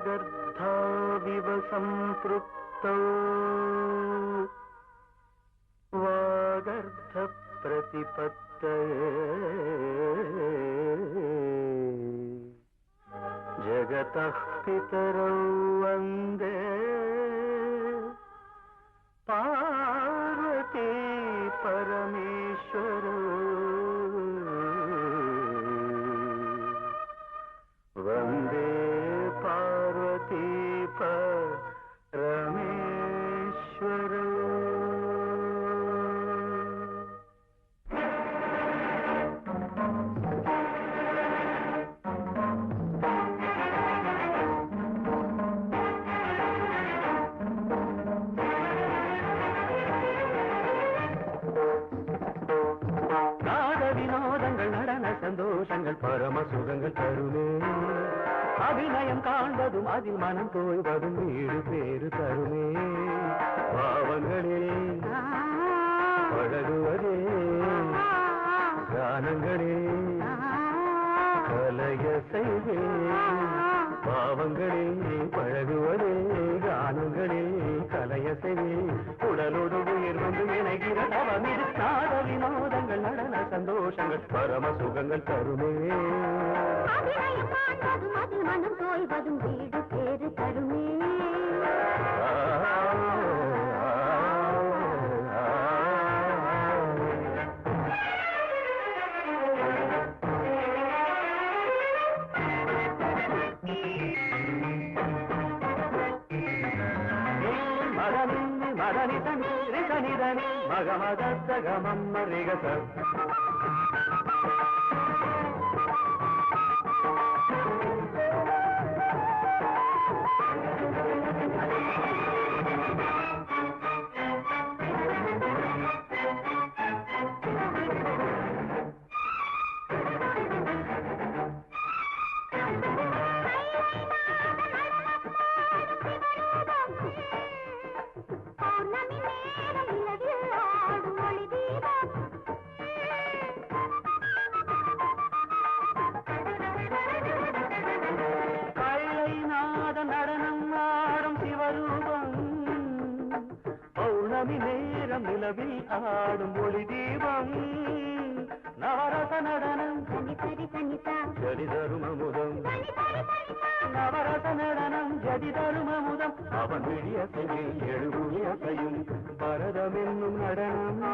वागर्थाविव सम्पृक्तौ वागर्थप्रतिपत्तये। जगतः पितरौ वंदे। சந்தோஷங்கள் பரம சுகங்கள் தருமே. அபிநயம் காண்பதும் அதில் மனம் போய்வதும் வீடு பேரு தருமே. கானங்களே கலைய செய்வே உடலோடு உயிர் வந்து இணைகிற தவமிது நாட வினோதங்கள் நடன சந்தோஷங்கள் பரம சுகங்கள் தருமே மனம் தோய்வதும் வீடு பேரு தருமே. దని తని రే మగ మగ பௌர்ணமி நேரம் நிலவில் ஆடும் ஒளி தீபம். நவரச நடனம். ஜடி தரும் அமுதம். நவரச நடனம். ஜடி தரும் அமுதம். அவன் விழிய செய்யும் எழுபுயத்தையும் பரதம் என்னும் நடனம்.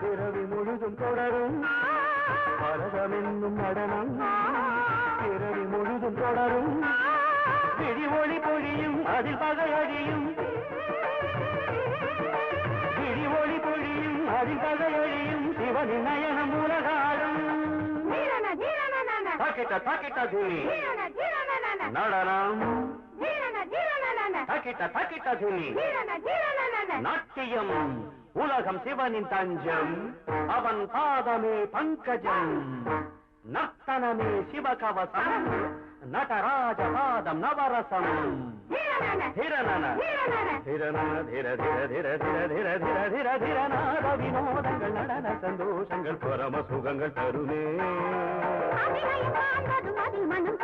பிறவி முழுதும் தொடரும். பரதம் என்னும் நடனம். பிறவி முழுதும் தொடரும். விழி ஒளி பொழியும். அதில் பகை பரிசக எழியும் சிவனி நயன மூலகாடும் தாக்கிட்டா தாக்கிட்டா ஜூனி நடனம் தாக்கிட்டா தாக்கிட்டா ஜூனி நாட்டியம் உலகம் சிவனின் தஞ்சம் அவன் பாதமே பங்கஜம் நர்த்தனமே சிவகவசம் நடராஜ பாதம் நவரசம் வினோதங்கள் நடன சந்தோஷங்கள் பரம சுகங்கள் தருமே மனம்